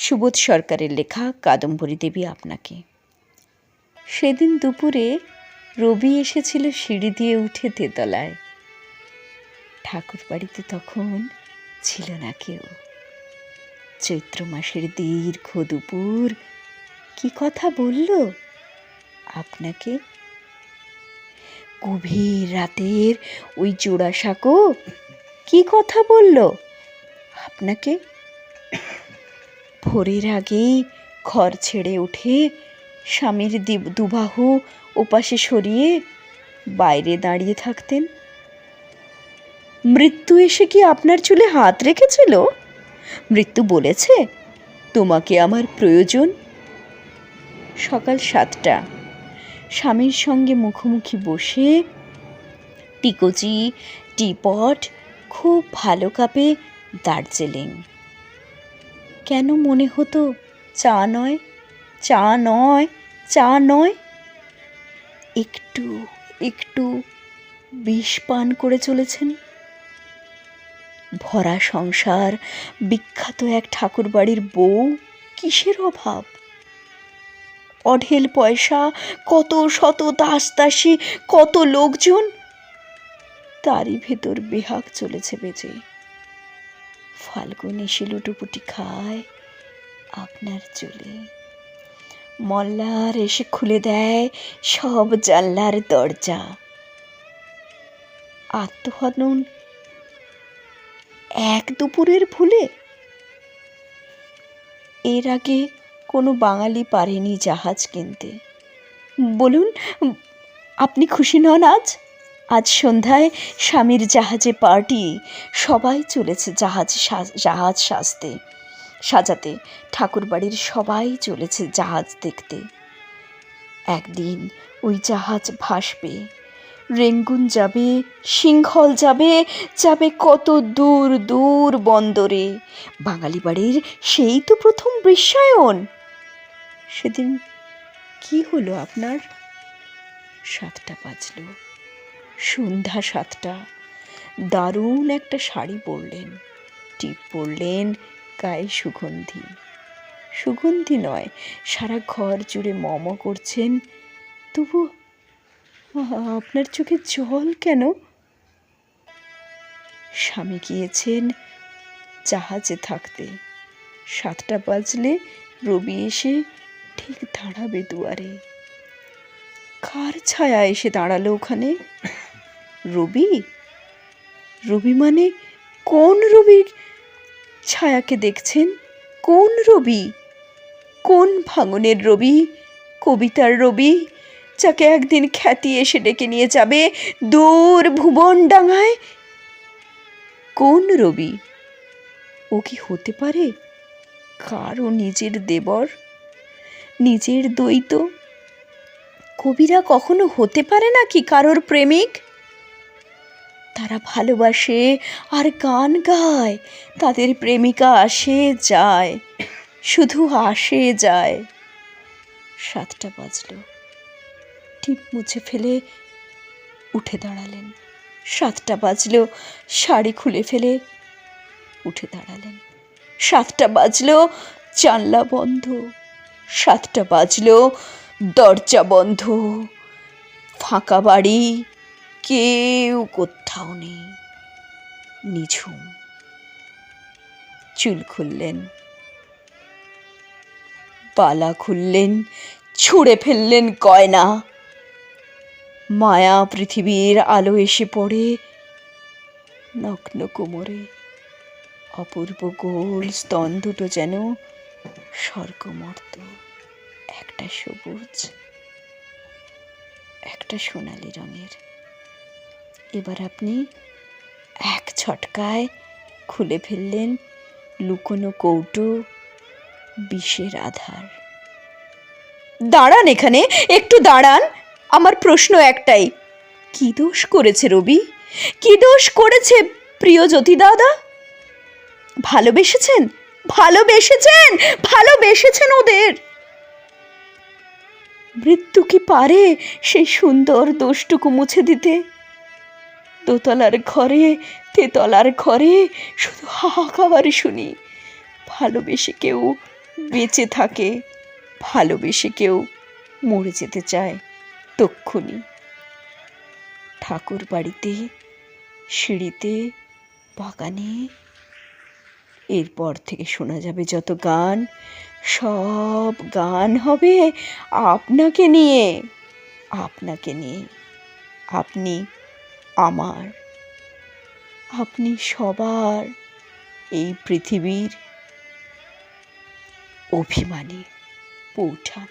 সুবোধ সরকারের লেখা কাদম্বরী দেবী আপনাকে। সেদিন দুপুরে রবি এসেছিল সিঁড়ি দিয়ে উঠে তেতলায়। ঠাকুর বাড়িতে তখন ছিল না কেউ। চৈত্র মাসের দীর্ঘ দুপুর কি কথা বলল? আপনাকে গভীর রাতের ওই জোড়াসাঁকো কি কথা বলল? আপনাকে ভোরের আগেই ঘর ছেড়ে উঠে স্বামীর দুবাহু ওপাশে সরিয়ে বাইরে দাঁড়িয়ে থাকতেন। মৃত্যু এসে কি আপনার চুলে হাত রেখেছিল? মৃত্যু বলেছে, তোমাকে আমার প্রয়োজন। সকাল সাতটা। স্বামীর সঙ্গে মুখোমুখি বসে টিকোচি টিপট, খুব ভালো কাপে দার্জিলিং। কেন মনে হতো, চা নয় চা নয় চা নয়? একটু একটু বিষ পান করে চলেছেন? ভরা সংসার, বিখ্যাত এক ঠাকুরবাড়ির বউ, কিসের অভাব? অঢেল পয়সা, কত শত দাস দাসী কত লোকজন? তারই ভেতর বেহাক চলেছে বেজে ফাল্গুন এসে লুটুপুটি খায় আপনার চুলে। মল্লার এসে খুলে দেয় সব জানলার দরজা। আত্মহনন এক দুপুরের ভুলে। এর আগে কোনো বাঙালি পারেনি জাহাজ কিনতে। বলুন, আপনি খুশি নন আজ? আজ সন্ধ্যায় স্বামীর জাহাজে পার্টি। সবাই চলেছে জাহাজ জাহাজ সাজতে। সাজাতে ঠাকুরবাড়ির সবাই চলেছে জাহাজ দেখতে। একদিন ওই জাহাজ ভাসবে। রেঙ্গুন যাবে, সিংহল যাবে যাবে কত দূর দূর বন্দরে। বাঙালি বাড়ির সেই তো প্রথম বিশ্বায়ন। সেদিন কি হলো আপনার? সাতটা বাজলো। সন্ধ্যা সাতটা। দারুণ একটা শাড়ি পরলেন। টিপ পরলেন গায়ে সুগন্ধি। সুগন্ধি নয়, সারা ঘর জুড়ে মম করছেন। তবু, আপনার চোখে জল কেন? স্বামী গিয়েছেন জাহাজে থাকতে। সাতটা বাজলে রবি এসে ঠিক দাঁড়াবে দুয়ারে। কার ছায়া এসে দাঁড়াল ওখানে? রবি? রবি মানে কোন রবির ছায়াকে দেখছেন? কোন রবি? কোন ভাঙনের রবি? কবিতার রবি? যাকে একদিন খ্যাতি এসে ডেকে নিয়ে যাবে দূর ভুবন ডাঙায়? কোন রবি? ও কি হতে পারে? কারও নিজের দেবর? নিজের দ্বৈত? কবিরা কখনো হতে পারে নাকি কারোর প্রেমিক? তারা ভালোবাসে আর গান গায়। তাদের প্রেমিকা আসে, যায়। শুধু আসে, যায়। সাতটা বাজলো। টিপ মুছে ফেলে উঠে দাঁড়ালেন। সাতটা বাজলো। শাড়ি খুলে ফেলে উঠে দাঁড়ালেন। সাতটা বাজলো। জানলা বন্ধ। সাতটা বাজলো। দরজা বন্ধ। ফাঁকা বাড়ি। কেউ কোথাও নেই। নিঝুম। চুল খুললেন। পালা খুললেন। ছুঁড়ে ফেললেন কয়না মায়া পৃথিবীর আলো এসে পড়ে। নগ্ন কোমরে। অপূর্ব গোল স্তন দুটো যেন স্বর্গমর্ত। একটা সবুজ, একটা সোনালি রঙের। এবার আপনি এক ছটকায় খুলে ফেললেন লুকোনো কৌটো, বিষের আধার। দাঁড়ান এখানে, একটু দাঁড়ান, আমার প্রশ্ন একটাই। কি দোষ করেছে রবি? কি দোষ করেছে প্রিয় জ্যোতি দাদা? ভালোবেসেছেন? ভালোবেসেছেন? ভালোবেসেছেন ওদের? মৃত্যু কি পারে সেই সুন্দর দোষটুকু মুছে দিতে? দোতলার ঘরে, তেতলার ঘরে, শুধু হাহাকার শুনি। ভালোবেসে কেউ বেঁচে থাকে, ভালোবেসে কেউ মরে যেতে চায় তক্ষুনি। ঠাকুর বাড়িতে, সিঁড়িতে, বাগানে, এরপর থেকে শোনা যাবে যত গান, সব গান হবে আপনাকে নিয়ে আপনাকে নিয়ে। আপনি আমার। আপনি সবার এই পৃথিবীর অভিমানী পৌঁছান